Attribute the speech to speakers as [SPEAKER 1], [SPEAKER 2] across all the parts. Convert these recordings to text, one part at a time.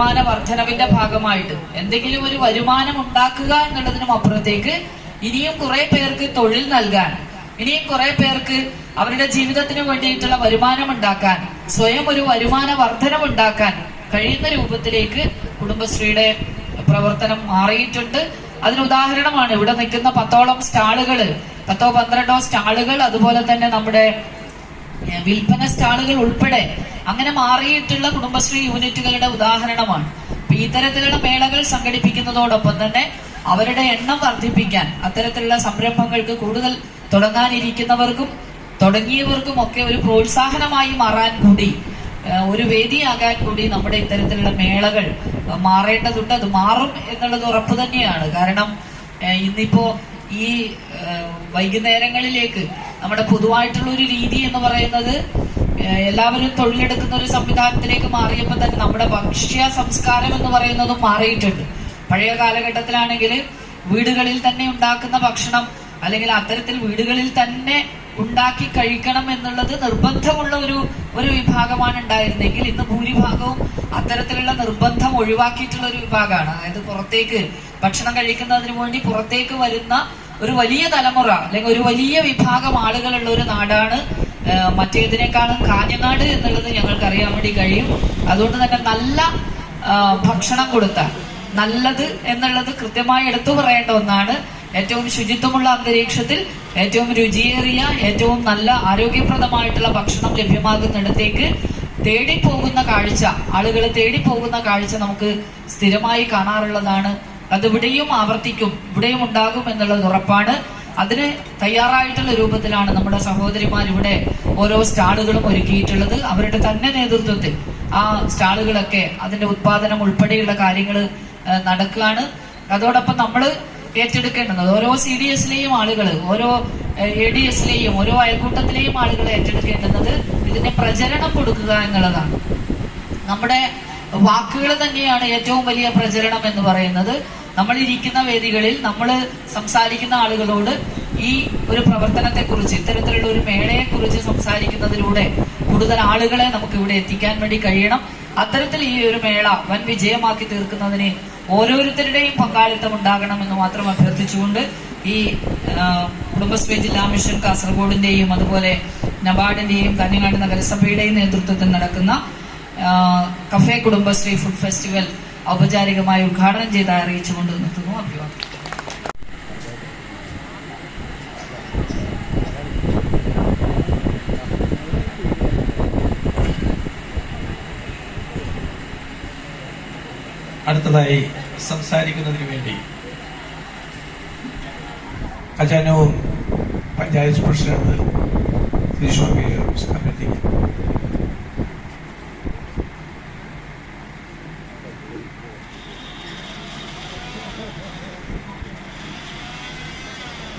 [SPEAKER 1] വരുമാന വർധനവിന്റെ ഭാഗമായിട്ട് എന്തെങ്കിലും ഒരു വരുമാനം ഉണ്ടാക്കുക എന്നുള്ളതിനും അപ്പുറത്തേക്ക് ഇനിയും കുറെ പേർക്ക് തൊഴിൽ നൽകാൻ ഇനിയും കുറെ പേർക്ക് അവരുടെ ജീവിതത്തിന് വേണ്ടിയിട്ടുള്ള വരുമാനം ഉണ്ടാക്കാൻ സ്വയം ഒരു വരുമാന വർധനം ഉണ്ടാക്കാൻ കഴിയുന്ന രൂപത്തിലേക്ക് കുടുംബശ്രീയുടെ പ്രവർത്തനം മാറിയിട്ടുണ്ട്. അതിന് ഉദാഹരണമാണ് ഇവിടെ നിൽക്കുന്ന പത്തോളം സ്റ്റാളുകൾ പത്തോ പന്ത്രണ്ടോ സ്റ്റാളുകൾ അതുപോലെ തന്നെ നമ്മുടെ വിൽപ്പന സ്റ്റാളുകൾ ഉൾപ്പെടെ അങ്ങനെ മാറിയിട്ടുള്ള കുടുംബശ്രീ യൂണിറ്റുകളുടെ ഉദാഹരണമാണ്. ഇത്തരത്തിലുള്ള മേളകൾ സംഘടിപ്പിക്കുന്നതോടൊപ്പം തന്നെ അവരുടെ എണ്ണം വർദ്ധിപ്പിക്കാൻ അത്തരത്തിലുള്ള സംരംഭങ്ങൾക്ക് കൂടുതൽ തുടങ്ങാനിരിക്കുന്നവർക്കും തുടങ്ങിയവർക്കും ഒക്കെ ഒരു പ്രോത്സാഹനമായി മാറാൻ കൂടി ഒരു വേദിയാകാൻ കൂടി നമ്മുടെ ഇത്തരത്തിലുള്ള മേളകൾ മാറേണ്ടതുണ്ട്. അത് മാറും എന്നുള്ളത് ഉറപ്പ് തന്നെയാണ്. കാരണം ഇന്നിപ്പോ ഈ വൈകുന്നേരങ്ങളിലേക്ക് നമ്മുടെ പൊതുവായിട്ടുള്ള ഒരു രീതി എന്ന് പറയുന്നത് എല്ലാവരും തൊഴിലെടുക്കുന്ന ഒരു സംവിധാനത്തിലേക്ക് മാറിയപ്പോൾ തന്നെ നമ്മുടെ ഭക്ഷ്യ സംസ്കാരം എന്ന് പറയുന്നതും മാറിയിട്ടുണ്ട്. പഴയ കാലഘട്ടത്തിലാണെങ്കിൽ വീടുകളിൽ തന്നെ ഉണ്ടാക്കുന്ന ഭക്ഷണം അല്ലെങ്കിൽ അത്തരത്തിൽ വീടുകളിൽ തന്നെ ഉണ്ടാക്കി കഴിക്കണം എന്നുള്ളത് നിർബന്ധമുള്ള ഒരു ഒരു വിഭാഗമാണ് ഉണ്ടായിരുന്നെങ്കിൽ ഇന്ന് ഭൂരിഭാഗവും അത്തരത്തിലുള്ള നിർബന്ധം ഒഴിവാക്കിയിട്ടുള്ള ഒരു വിഭാഗമാണ്. അതായത് പുറത്തേക്ക് ഭക്ഷണം കഴിക്കുന്നതിന് വേണ്ടി പുറത്തേക്ക് വരുന്ന ഒരു വലിയ തലമുറ അല്ലെങ്കിൽ ഒരു വലിയ വിഭാഗം ആളുകളുള്ള ഒരു നാടാണ് മറ്റേതിനേക്കാളും കാഞ്ഞങ്ങാട് എന്നുള്ളത് ഞങ്ങൾക്ക് അറിയാൻ വേണ്ടി കഴിയും. അതുകൊണ്ട് തന്നെ നല്ല ഭക്ഷണം കൊടുത്താൽ നല്ലത് എന്നുള്ളത് കൃത്യമായി എടുത്തു പറയേണ്ട ഒന്നാണ്. ഏറ്റവും ശുചിത്വമുള്ള അന്തരീക്ഷത്തിൽ ഏറ്റവും രുചിയേറിയ ഏറ്റവും നല്ല ആരോഗ്യപ്രദമായിട്ടുള്ള ഭക്ഷണം ലഭ്യമാകുന്നിടത്തേക്ക് തേടിപ്പോകുന്ന കാഴ്ച ആളുകൾ തേടിപ്പോകുന്ന കാഴ്ച നമുക്ക് സ്ഥിരമായി കാണാറുള്ളതാണ്. അത് ഇവിടെയും ആവർത്തിക്കും ഇവിടെയും ഉണ്ടാകും എന്നുള്ളത് ഉറപ്പാണ്. അതിന് തയ്യാറായിട്ടുള്ള രൂപത്തിലാണ് നമ്മുടെ സഹോദരിമാർ ഇവിടെ ഓരോ സ്റ്റാളുകളും ഒരുക്കിയിട്ടുള്ളത്. അവരുടെ തന്നെ നേതൃത്വത്തിൽ ആ സ്റ്റാളുകളൊക്കെ അതിന്റെ ഉത്പാദനം ഉൾപ്പെടെയുള്ള കാര്യങ്ങൾ നടക്കുകയാണ്. അതോടൊപ്പം നമ്മൾ ഏറ്റെടുക്കേണ്ടത് ഓരോ സി ഡി എസിലെയും ആളുകൾ ഓരോ എ ഡി എസിലെയും ഓരോ അയൽക്കൂട്ടത്തിലെയും ആളുകൾ ഏറ്റെടുക്കേണ്ടത് ഇതിന്റെ പ്രചരണം കൊടുക്കുക എന്നുള്ളതാണ്. നമ്മുടെ വാക്കുകൾ തന്നെയാണ് ഏറ്റവും വലിയ പ്രചരണം എന്ന് പറയുന്നത്. നമ്മൾ ഇരിക്കുന്ന വേദികളിൽ നമ്മൾ സംസാരിക്കുന്ന ആളുകളോട് ഈ ഒരു പ്രവർത്തനത്തെ കുറിച്ച് ഇത്തരത്തിലുള്ള ഒരു മേളയെ കുറിച്ച് സംസാരിക്കുന്നതിലൂടെ കൂടുതൽ ആളുകളെ നമുക്ക് ഇവിടെ എത്തിക്കാൻ വേണ്ടി കഴിയണം. അത്തരത്തിൽ ഈ ഒരു മേള വൻ വിജയമാക്കി തീർക്കുന്നതിന് ഓരോരുത്തരുടെയും പങ്കാളിത്തം ഉണ്ടാകണമെന്ന് മാത്രം അഭ്യർത്ഥിച്ചുകൊണ്ട് ഈ കുടുംബശ്രീ ജില്ലാ മിഷൻ കാസർഗോഡിന്റെയും അതുപോലെ നബാർഡിന്റെയും കാഞ്ഞങ്ങാട് നഗരസഭയുടെയും നേതൃത്വത്തിൽ നടക്കുന്ന കഫേ കുടുംബശ്രീ ഫുഡ് ഫെസ്റ്റിവൽ ഔപചാരികമായി ഉദ്ഘാടനം ചെയ്ത് അറിയിച്ചുകൊണ്ട് നിർത്തുന്നു അഭിവാദം
[SPEAKER 2] അടുത്തതായി സംസാരിക്കുന്നതിന് വേണ്ടി ഖജാനവും പഞ്ചായത്ത് പ്രസിഡന്റ് അഭ്യർത്ഥിക്കും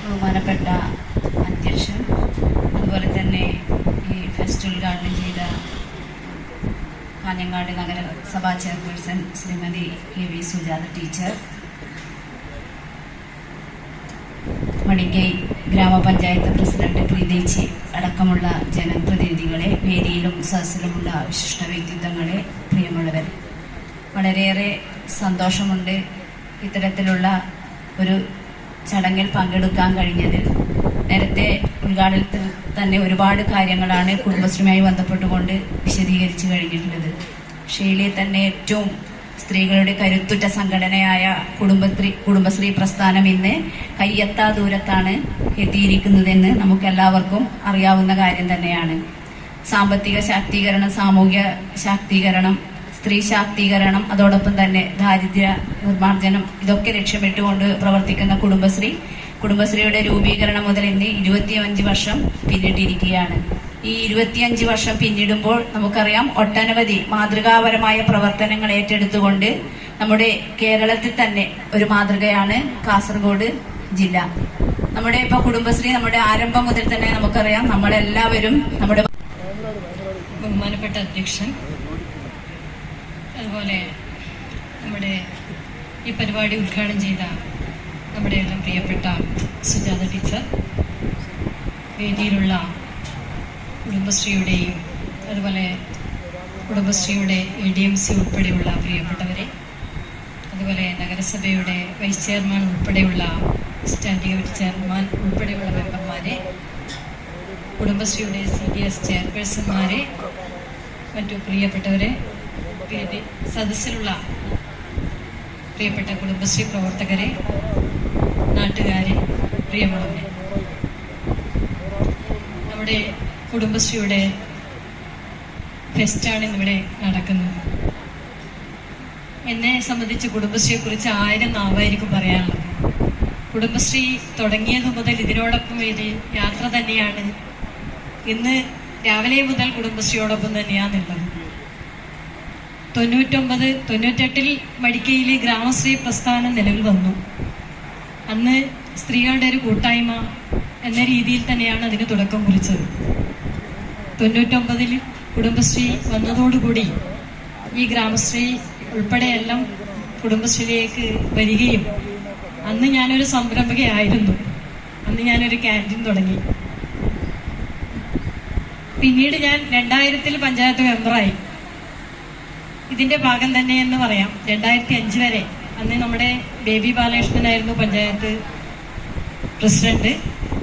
[SPEAKER 3] ബഹുമാനപ്പെട്ട അധ്യക്ഷൻ അതുപോലെ തന്നെ ഈ ഫെസ്റ്റ് ഉദ്ഘാടനം ചെയ്ത കാഞ്ഞങ്ങാട് നഗരസഭാ chairperson Shrimati K V Sujatha teacher. Manikkai ഗ്രാമപഞ്ചായത്ത് പ്രസിഡന്റ് പ്രീതേച്ചി അടക്കമുള്ള ജനപ്രതിനിധികളെ വേദിയിലും സദസ്സിലുമുള്ള വിശിഷ്ട വ്യക്തിത്വങ്ങളെ പ്രിയമുള്ളവർ. വളരെയേറെ സന്തോഷമുണ്ട് ഇത്തരത്തിലുള്ള ഒരു ചടങ്ങിൽ പങ്കെടുക്കാൻ കഴിഞ്ഞതിൽ. നേരത്തെ ഉദ്ഘാടനത്തിൽ തന്നെ ഒരുപാട് കാര്യങ്ങളാണ് കുടുംബശ്രീയുമായി ബന്ധപ്പെട്ടുകൊണ്ട് വിശദീകരിച്ചു കഴിഞ്ഞിട്ടുള്ളത്. ഷെയിലെ തന്നെ ഏറ്റവും സ്ത്രീകളുടെ കരുത്തുറ്റ സംഘടനയായ കുടുംബശ്രീ കുടുംബശ്രീ പ്രസ്ഥാനം ഇന്ന് കയ്യെത്താ ദൂരത്താണ് എത്തിയിരിക്കുന്നതെന്ന് നമുക്കെല്ലാവർക്കും അറിയാവുന്ന കാര്യം തന്നെയാണ്. സാമ്പത്തിക ശാക്തീകരണം സാമൂഹ്യ ശാക്തീകരണം സ്ത്രീ ശാക്തീകരണം അതോടൊപ്പം തന്നെ ദാരിദ്ര്യ നിർമ്മാർജനം ഇതൊക്കെ ലക്ഷ്യമിട്ടുകൊണ്ട് പ്രവർത്തിക്കുന്ന കുടുംബശ്രീ കുടുംബശ്രീയുടെ രൂപീകരണം മുതൽ ഇന്ന് ഇരുപത്തിയഞ്ച് വർഷം പിന്നിട്ടിരിക്കുകയാണ്. ഈ ഇരുപത്തിയഞ്ച് വർഷം പിന്നിടുമ്പോൾ നമുക്കറിയാം ഒട്ടനവധി മാതൃകാപരമായ പ്രവർത്തനങ്ങൾ ഏറ്റെടുത്തുകൊണ്ട് നമ്മുടെ കേരളത്തിൽ തന്നെ ഒരു മാതൃകയാണ് കാസർഗോഡ് ജില്ല. നമ്മുടെ ഇപ്പൊ കുടുംബശ്രീ നമ്മുടെ ആരംഭം മുതൽ തന്നെ നമുക്കറിയാം നമ്മളെല്ലാവരും നമ്മുടെ
[SPEAKER 4] ബഹുമാനപ്പെട്ട അധ്യക്ഷൻ അതുപോലെ നമ്മുടെ ഈ പരിപാടി ഉദ്ഘാടനം ചെയ്ത നമ്മുടെ എല്ലാം പ്രിയപ്പെട്ട സുജാത ടീച്ചർ വേദിയിലുള്ള കുടുംബശ്രീയുടെയും അതുപോലെ കുടുംബശ്രീയുടെ എ ഡി എം സി ഉൾപ്പെടെയുള്ള പ്രിയപ്പെട്ടവരെ അതുപോലെ നഗരസഭയുടെ വൈസ് ചെയർമാൻ ഉൾപ്പെടെയുള്ള സ്റ്റാൻഡിംഗ് കമ്മിറ്റി ചെയർമാൻ ഉൾപ്പെടെയുള്ള മെമ്പർമാരെ കുടുംബശ്രീയുടെ സി ഡി എസ് ചെയർപേഴ്സൺമാരെ മറ്റു പ്രിയപ്പെട്ടവരെ സദസ്സിലുള്ള പ്രിയപ്പെട്ട കുടുംബശ്രീ പ്രവർത്തകരെ നാട്ടുകാരെ പ്രിയമുള്ളവരെ. നമ്മുടെ കുടുംബശ്രീയുടെ ഫെസ്റ്റാണ് ഇന്നിവിടെ നടക്കുന്നത്. എന്നെ സംബന്ധിച്ച് കുടുംബശ്രീയെ കുറിച്ച് ആയിരം നാവായിരിക്കും പറയാനുള്ളത്. കുടുംബശ്രീ തുടങ്ങിയത് മുതൽ ഇതിനോടൊപ്പം ഒരു യാത്ര തന്നെയാണ്. ഇന്ന് രാവിലെ മുതൽ കുടുംബശ്രീയോടൊപ്പം തന്നെയാണുള്ളത്. തൊണ്ണൂറ്റൊമ്പത് തൊണ്ണൂറ്റെട്ടിൽ മടിക്കയിൽ ഗ്രാമശ്രീ പ്രസ്ഥാനം നിലവിൽ വന്നു. അന്ന് സ്ത്രീകളുടെ ഒരു കൂട്ടായ്മ എന്ന രീതിയിൽ തന്നെയാണ് അതിന് തുടക്കം കുറിച്ചത്. തൊണ്ണൂറ്റൊമ്പതിൽ കുടുംബശ്രീ വന്നതോടുകൂടി ഈ ഗ്രാമശ്രീ ഉൾപ്പെടെയെല്ലാം കുടുംബശ്രീയിലേക്ക് വരികയും അന്ന് ഞാനൊരു സംരംഭകയായിരുന്നു. അന്ന് ഞാനൊരു ക്യാന്റീൻ തുടങ്ങി. പിന്നീട് ഞാൻ രണ്ടായിരത്തിൽ പഞ്ചായത്ത് മെമ്പറായി. ഇതിന്റെ ഭാഗം തന്നെ എന്ന് പറയാം. രണ്ടായിരത്തി അഞ്ച് വരെ അന്ന് നമ്മുടെ ബേബി ബാലകൃഷ്ണനായിരുന്നു പഞ്ചായത്ത് പ്രസിഡന്റ്.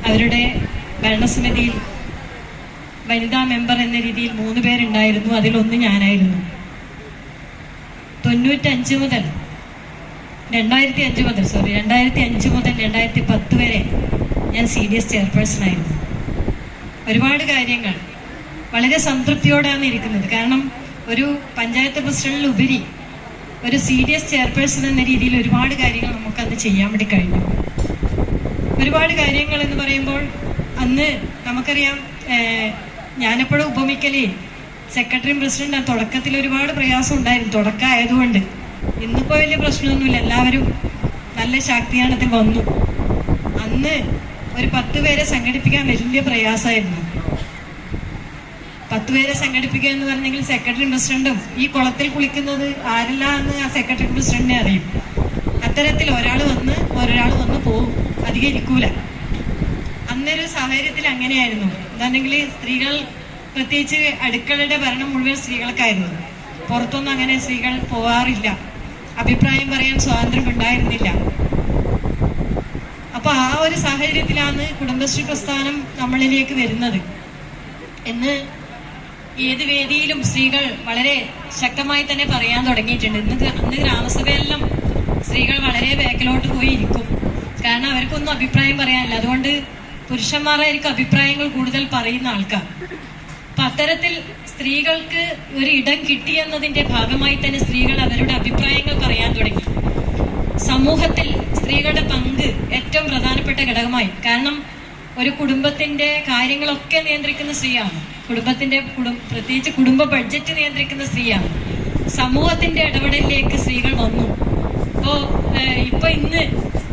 [SPEAKER 4] അവരുടെ ഭരണസമിതിയിൽ വനിതാ മെമ്പർ എന്ന രീതിയിൽ മൂന്ന് പേരുണ്ടായിരുന്നു. അതിലൊന്ന് ഞാനായിരുന്നു. തൊണ്ണൂറ്റഞ്ച് മുതൽ രണ്ടായിരത്തി അഞ്ച് മുതൽ സോറി രണ്ടായിരത്തി അഞ്ച് മുതൽ രണ്ടായിരത്തി പത്ത് വരെ ഞാൻ സി ഡി എസ് ചെയർപേഴ്സൺ ആയിരുന്നു. ഒരുപാട് കാര്യങ്ങൾ. വളരെ സംതൃപ്തിയോടാണ് ഇരിക്കുന്നത്. കാരണം ഒരു പഞ്ചായത്ത് പ്രസിഡന്റിലുപരി ഒരു സി ഡി എസ് ചെയർപേഴ്സൺ എന്ന രീതിയിൽ ഒരുപാട് കാര്യങ്ങൾ നമുക്ക് അത് ചെയ്യാൻ വേണ്ടി കഴിഞ്ഞു. ഒരുപാട് കാര്യങ്ങൾ എന്ന് പറയുമ്പോൾ അന്ന് നമുക്കറിയാം ഞാനെപ്പോഴും ഉപമിക്കലേ. സെക്രട്ടറിയും പ്രസിഡന്റും തുടക്കത്തിൽ ഒരുപാട് പ്രയാസം ഉണ്ടായിരുന്നു. തുടക്കം ആയതുകൊണ്ട് വലിയ പ്രശ്നമൊന്നുമില്ല. എല്ലാവരും നല്ല ശാക്തീകരണത്തിൽ വന്നു. അന്ന് ഒരു പത്ത് പേരെ സംഘടിപ്പിക്കാൻ വലിയ പ്രയാസമായിരുന്നു. പത്ത് പേരെ സംഘടിപ്പിക്കുക എന്ന് പറഞ്ഞെങ്കിൽ സെക്രട്ടറി പ്രസിഡന്റും ഈ കുളത്തിൽ കുളിക്കുന്നത് ആരല്ല എന്ന് ആ സെക്രട്ടറി പ്രസിഡന്റിനെ അറിയും. അത്തരത്തിൽ ഒരാൾ വന്ന് ഒരാൾ വന്ന് പോവും. അധികം ഇരിക്കൂല അന്നൊരു സാഹചര്യത്തിൽ അങ്ങനെയായിരുന്നു. എന്താണെങ്കിൽ സ്ത്രീകൾ പ്രത്യേകിച്ച് അടുക്കളയുടെ ഭരണം മുഴുവൻ സ്ത്രീകൾക്കായിരുന്നു. പുറത്തൊന്നും അങ്ങനെ സ്ത്രീകൾ പോവാറില്ല. അഭിപ്രായം പറയാൻ സ്വാതന്ത്ര്യം ഉണ്ടായിരുന്നില്ല അപ്പൊ ആ ഒരു സാഹചര്യത്തിലാണ് കുടുംബശ്രീ പ്രസ്ഥാനം നമ്മളിലേക്ക് വരുന്നത്. എന്ന് ഏത് വേദിയിലും സ്ത്രീകൾ വളരെ ശക്തമായി തന്നെ പറയാൻ തുടങ്ങിയിട്ടുണ്ട്. ഇന്ന് അന്ന് ഗ്രാമസഭയെല്ലാം സ്ത്രീകൾ വളരെ ബാക്കിലോട്ട് പോയി ഇരിക്കും കാരണം അവർക്കൊന്നും അഭിപ്രായം പറയാനില്ല. അതുകൊണ്ട് പുരുഷന്മാരായിരിക്കും അഭിപ്രായങ്ങൾ കൂടുതൽ പറയുന്ന ആൾക്കാർ. അപ്പൊ അത്തരത്തിൽ സ്ത്രീകൾക്ക് ഒരു ഇടം കിട്ടിയെന്നതിന്റെ ഭാഗമായി തന്നെ സ്ത്രീകൾ അവരുടെ അഭിപ്രായങ്ങൾ പറയാൻ തുടങ്ങി. സമൂഹത്തിൽ സ്ത്രീകളുടെ പങ്ക് ഏറ്റവും പ്രധാനപ്പെട്ട ഘടകമായി. കാരണം ഒരു കുടുംബത്തിന്റെ കാര്യങ്ങളൊക്കെ നിയന്ത്രിക്കുന്ന സ്ത്രീയാണ്. കുടുംബത്തിന്റെ കുടും- പ്രത്യേകിച്ച് കുടുംബ ബഡ്ജറ്റ് നിയന്ത്രിക്കുന്ന സ്ത്രീയാണ്. സമൂഹത്തിന്റെ ഇടപെടലിലേക്ക് സ്ത്രീകൾ വന്നു. അപ്പോ ഇപ്പൊ ഇന്ന്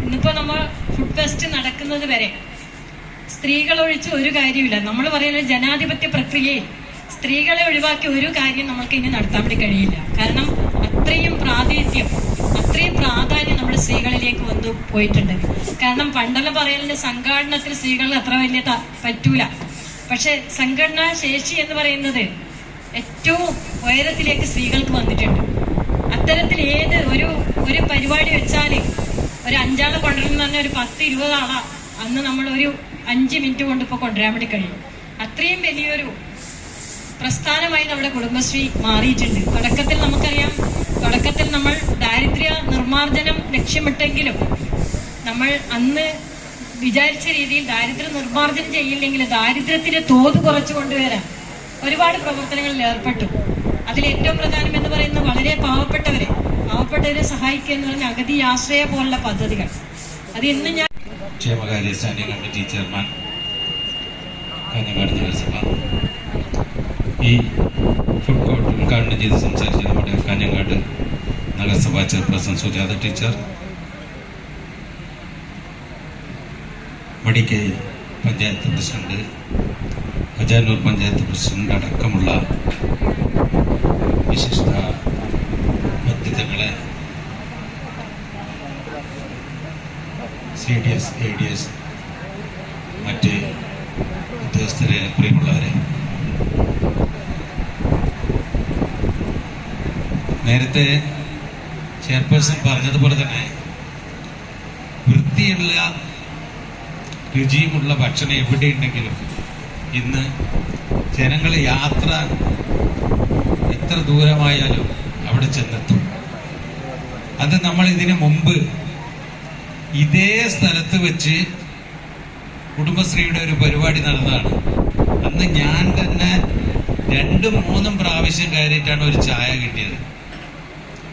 [SPEAKER 4] ഇന്നിപ്പോ നമ്മൾ ഫുഡ് ഫെസ്റ്റ് നടക്കുന്നത് വരെ സ്ത്രീകൾ ഒഴിച്ച് ഒരു കാര്യമില്ല നമ്മൾ പറയുന്ന ജനാധിപത്യ പ്രക്രിയയിൽ സ്ത്രീകളെ ഒഴിവാക്കി ഒരു കാര്യം നമ്മൾക്ക് ഇനി നടത്താൻ വേണ്ടി കഴിയില്ല. കാരണം അത്രയും പ്രാതിനിധ്യം അത്രയും പ്രാധാന്യം നമ്മുടെ സ്ത്രീകളിലേക്ക് വന്നു പോയിട്ടുണ്ട്. കാരണം പണ്ടെല്ലാം പറയലിന്റെ സംഘാടനത്തിൽ സ്ത്രീകൾ അത്ര വലിയ പറ്റൂല. പക്ഷെ സംഘടനാ ശേഷി എന്ന് പറയുന്നത് ഏറ്റവും ഉയരത്തിലേക്ക് സ്ത്രീകൾക്ക് വന്നിട്ടുണ്ട്. അത്തരത്തിൽ ഏത് ഒരു ഒരു പരിപാടി വെച്ചാൽ ഒരു അഞ്ചാളെ കൊണ്ടുവരുന്ന പറഞ്ഞ ഒരു പത്ത് ഇരുപത് ആളാ. അന്ന് നമ്മൾ ഒരു അഞ്ച് മിനിറ്റ് കൊണ്ട് ഇപ്പോൾ കൊണ്ടുവരാൻ വേണ്ടി കഴിയും. അത്രയും വലിയൊരു പ്രസ്ഥാനമായി നമ്മുടെ കുടുംബശ്രീ മാറിയിട്ടുണ്ട്. തുടക്കത്തിൽ നമുക്കറിയാം തുടക്കത്തിൽ നമ്മൾ ദാരിദ്ര്യ നിർമ്മാർജനം ലക്ഷ്യമിട്ടെങ്കിലും നമ്മൾ അന്ന് വിചാരിച്ച രീതിയിൽ ദാരിദ്ര്യ നിർമ്മാർജനം ചെയ്യില്ലെങ്കിൽ ദാരിദ്ര്യത്തിന്റെ തോത് കുറച്ചു കൊണ്ടുവരാൻ ഒരുപാട് പ്രവർത്തനങ്ങളിൽ ഏർപ്പെട്ടു. അതിൽ ഏറ്റവും പ്രധാനം എന്ന് പറയുന്നത് വളരെ പാവപ്പെട്ടവരെ പാവപ്പെട്ടവരെ സഹായിക്കുക എന്ന് പറഞ്ഞ അഗതി ആശ്രയ പോലുള്ള പദ്ധതികൾ. അത് ഇന്ന് ഞാൻ
[SPEAKER 5] ക്ഷേമകാര്യ സ്റ്റാൻഡിംഗ് കമ്മിറ്റി ചെയർമാൻ കാഞ്ഞങ്ങാട് നഗരസഭ. ഈ ഫുഡ് കോർട്ട് ഉദ്ഘാടനം ചെയ്ത് സംസാരിച്ച നമ്മുടെ കാഞ്ഞങ്ങാട് നഗരസഭാ chairperson Sujatha teacher. Madikkai panchayat president Ajanur panchayat president അടക്കമുള്ള വിശിഷ്ട വ്യക്തിത്വങ്ങളെ C D S A D S മറ്റ് ഉദ്യോഗസ്ഥരെ പ്രിയമുള്ളവരെ. നേരത്തെ ചെയർപേഴ്സൺ പറഞ്ഞതുപോലെ തന്നെ വൃത്തിയുള്ള രുചിയുമുള്ള ഭക്ഷണം എവിടെയുണ്ടെങ്കിലും ഇന്ന് ജനങ്ങൾ യാത്ര എത്ര ദൂരമായാലും അവിടെ ചെന്നെത്തും. അത് നമ്മൾ ഇതിനു മുമ്പ് ഇതേ സ്ഥലത്ത് വെച്ച് കുടുംബശ്രീയുടെ ഒരു പരിപാടി നടന്നതാണ്. അന്ന് ഞാൻ തന്നെ രണ്ടും മൂന്നും പ്രാവശ്യം കയറിയിട്ടാണ് ഒരു ചായ കിട്ടിയത്.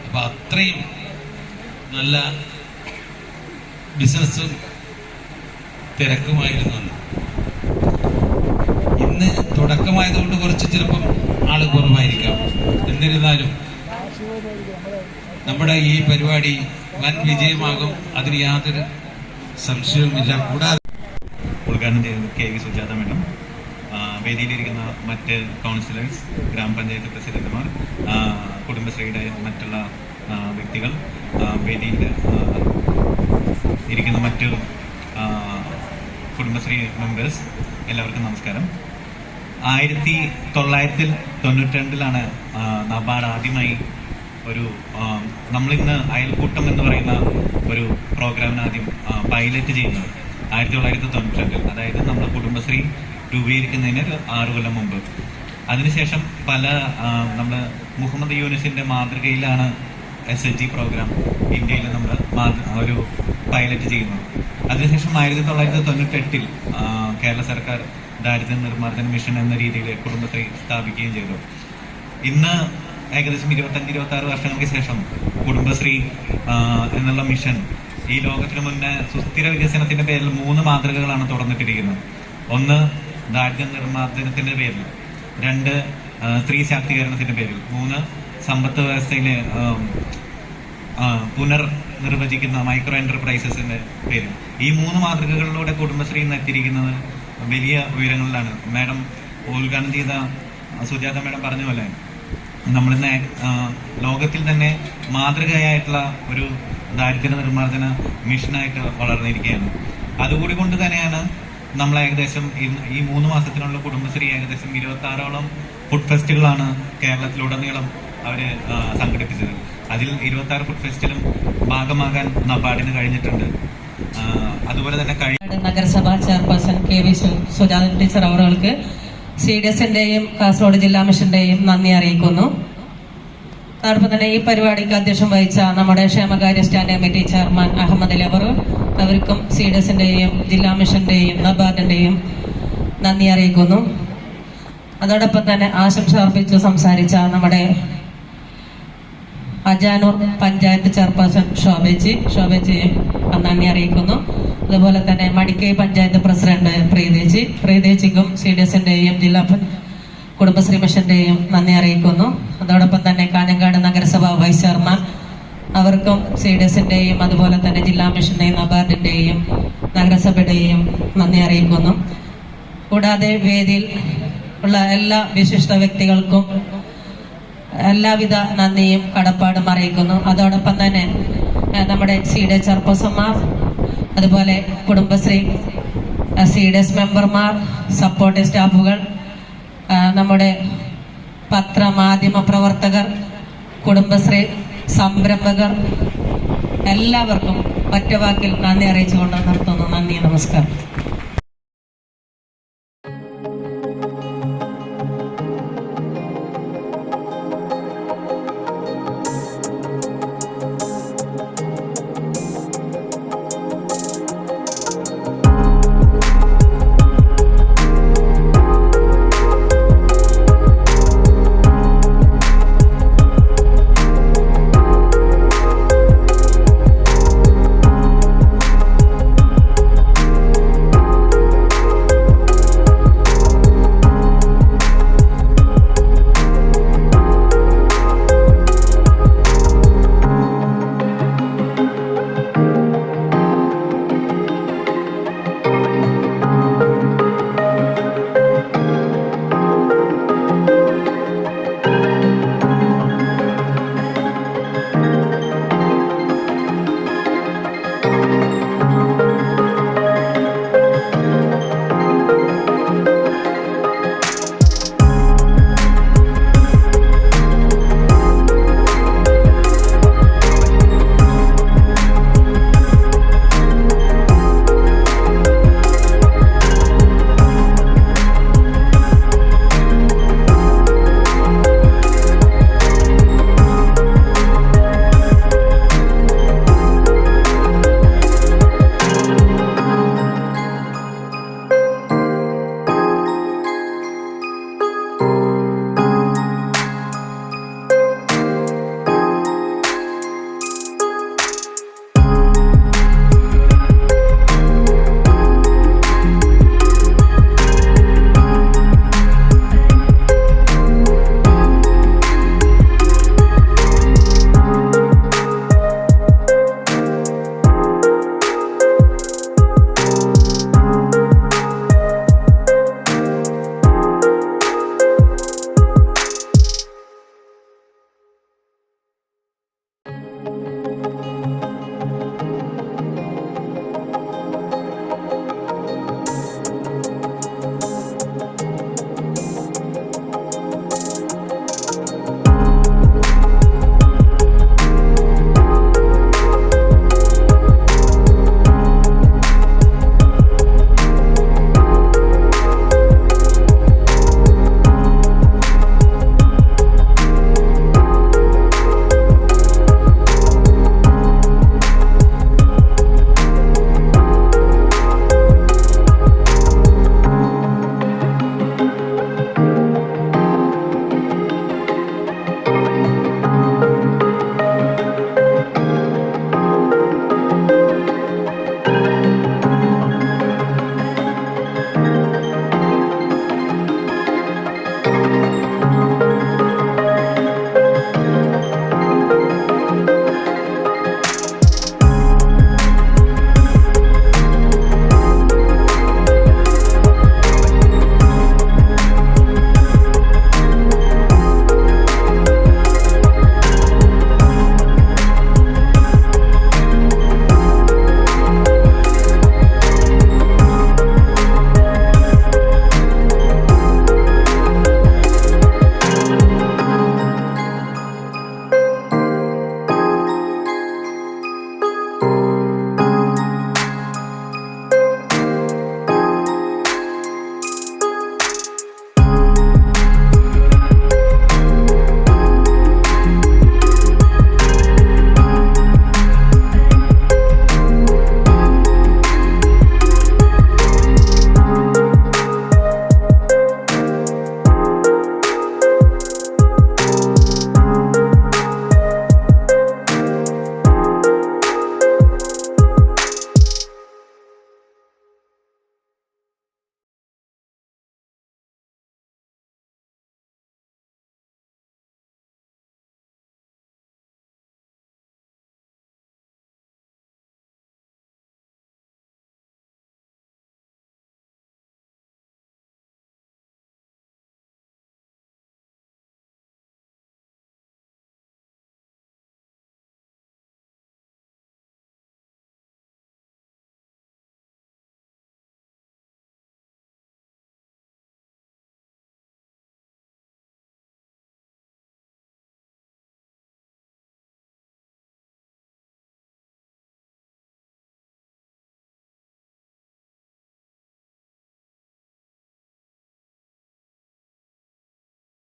[SPEAKER 5] അപ്പൊ അത്രയും നല്ല ബിസിനസ്സും തിരക്കുമായിരുന്നു അന്ന്. ഇന്ന് തുടക്കമായതുകൊണ്ട് കുറച്ച് ചിലപ്പം ആൾ കുറവായിരിക്കാം. എന്നിരുന്നാലും നമ്മുടെ ഈ പരിപാടി വൻ വിജയമാകും. അതിന് യാതൊരു സംശയവുമില്ല. കൂടാതെ
[SPEAKER 6] ഉദ്ഘാടനം ചെയ്തത് കെ വി സുജാത മേഡം. വേദിയിലിരിക്കുന്ന മറ്റ് കൗൺസിലേഴ്സ് ഗ്രാമപഞ്ചായത്ത് പ്രസിഡന്റുമാർ കുടുംബശ്രീയുടെ മറ്റുള്ള വ്യക്തികൾ വേദിയിൽ ഇരിക്കുന്ന മറ്റു കുടുംബശ്രീ മെമ്പേഴ്സ് എല്ലാവർക്കും നമസ്കാരം. ആയിരത്തി തൊള്ളായിരത്തി തൊണ്ണൂറ്റി രണ്ടിലാണ് നബാർഡ് ആദ്യമായി ഒരു നമ്മളിന്ന് അയൽക്കൂട്ടം എന്ന് പറയുന്ന ഒരു പ്രോഗ്രാമിന് ആദ്യം പൈലറ്റ് ചെയ്യുന്നത്. ആയിരത്തി തൊള്ളായിരത്തി തൊണ്ണൂറ്റി അതായത് നമ്മുടെ കുടുംബശ്രീ രൂപീകരിക്കുന്നതിന് ഒരു ആറ് കൊല്ലം മുമ്പ്. അതിനുശേഷം പല നമ്മൾ മുഹമ്മദ് യൂനിസിന്റെ മാതൃകയിലാണ് എസ് എച്ച് ജി പ്രോഗ്രാം ഇന്ത്യയിൽ നമ്മൾ ഒരു പൈലറ്റ് ചെയ്യുന്നത്. അതിനുശേഷം ആയിരത്തി തൊള്ളായിരത്തി തൊണ്ണൂറ്റെട്ടിൽ കേരള സർക്കാർ ദാരിദ്ര്യ നിർമ്മാർജന മിഷൻ എന്ന രീതിയിൽ കുടുംബശ്രീ സ്ഥാപിക്കുകയും ചെയ്തു. ഇന്ന് ഏകദേശം ഇരുപത്തഞ്ച് ഇരുപത്തി ആറ് വർഷങ്ങൾക്ക് ശേഷം കുടുംബശ്രീ എന്നുള്ള മിഷൻ ഈ ലോകത്തിന് മുന്നേ സുസ്ഥിര വികസനത്തിന്റെ പേരിൽ മൂന്ന് മാതൃകകളാണ് തുറന്നിട്ടിരിക്കുന്നത്. ഒന്ന് ദാരിദ്ര്യ നിർമ്മാർജനത്തിന്റെ പേരിൽ രണ്ട് സ്ത്രീ ശാക്തീകരണത്തിന്റെ പേരിൽ മൂന്ന് സമ്പത്ത് വ്യവസ്ഥയിലെ പുനർ നിർവചിക്കുന്ന മൈക്രോ എന്റർപ്രൈസസിന്റെ പേരിൽ. ഈ മൂന്ന് മാതൃകകളിലൂടെ കുടുംബശ്രീ ഇന്ന് എത്തിയിരിക്കുന്നത് വലിയ ഉയരങ്ങളിലാണ്. മാഡം ഉദ്ഘാടനം ചെയ്ത സുജാത മാഡം പറഞ്ഞ പോലെ നമ്മളിന്ന് ലോകത്തിൽ തന്നെ മാതൃകയായിട്ടുള്ള ഒരു ദാരിദ്ര്യ നിർമ്മാർജന മിഷനായിട്ട് വളർന്നിരിക്കുകയാണ്. അതുകൂടി കൊണ്ട് തന്നെയാണ് നമ്മൾ ഏകദേശം ഈ മൂന്ന് മാസത്തിനുള്ള കുടുംബശ്രീ ഏകദേശം ഇരുപത്തി ആറോളം ഫുഡ് ഫെസ്റ്റുകളാണ് കേരളത്തിലുടനീളം അവർ സംഘടിപ്പിച്ചത്. അതിൽ ഇരുപത്തി ആറ് ഫുഡ് ഫെസ്റ്റിലും ഭാഗമാകാൻ നബാർഡിന് കഴിഞ്ഞിട്ടുണ്ട്. അതുപോലെ തന്നെ കഴിഞ്ഞ
[SPEAKER 7] നഗരസഭാ chairperson K V Sujatha teacher അവർക്ക് സി ഡി എസിന്റെയും കാസർഗോഡ് ജില്ലാ മിഷന്റെയും നന്ദി അറിയിക്കുന്നു. അതോടൊപ്പം തന്നെ ഈ പരിപാടിക്ക് അധ്യക്ഷം വഹിച്ച നമ്മുടെ ക്ഷേമകാര്യ സ്റ്റാൻഡ് കമ്മിറ്റി ചെയർമാൻ അഹമ്മദ് അവർ അവർക്കും സി ഡി എസിന്റെയും ജില്ലാ മിഷന്റെയും നബാർഡിന്റെയും നന്ദി അറിയിക്കുന്നു. അതോടൊപ്പം തന്നെ ആശംസ അർപ്പിച്ചു സംസാരിച്ച നമ്മുടെ അജാനൂർ പഞ്ചായത്ത് ചെയർപേഴ്സൺ ശോഭേച്ചി. ശോഭേച്ചിയെ നന്ദി അറിയിക്കുന്നു. അതുപോലെ തന്നെ മടിക്കൈ പഞ്ചായത്ത് പ്രസിഡന്റ് പ്രീതേച്ചി. പ്രീതേച്ചിക്കും സി ഡി എസിന്റെയും ജില്ലാ കുടുംബശ്രീ മിഷന്റെയും നന്ദി അറിയിക്കുന്നു. അതോടൊപ്പം തന്നെ കാഞ്ഞങ്ങാട് നഗരസഭ വൈസ് ചെയർമാൻ. അവർക്കും സി ഡി എസിന്റെയും അതുപോലെ തന്നെ ജില്ലാ മിഷന്റെയും നബാർഡിന്റെയും നഗരസഭയുടെയും നന്ദി അറിയിക്കുന്നു. കൂടാതെ വേദിയിൽ ഉള്ള എല്ലാ വിശിഷ്ട വ്യക്തികൾക്കും എല്ലാവിധ നന്ദിയും കടപ്പാടും അറിയിക്കുന്നു. അതോടൊപ്പം തന്നെ നമ്മുടെ സി ഡി ചെയർപേഴ്സൺമാർ അതുപോലെ കുടുംബശ്രീ സി ഡി എസ് മെമ്പർമാർ സപ്പോർട്ട് സ്റ്റാഫുകൾ നമ്മുടെ പത്രമാധ്യമ പ്രവർത്തകർ കുടുംബശ്രീ സംരംഭകർ എല്ലാവർക്കും ഒറ്റവാക്കിൽ നന്ദി അറിയിച്ചുകൊണ്ട് നിർത്തുന്നു. നന്ദി നമസ്കാരം.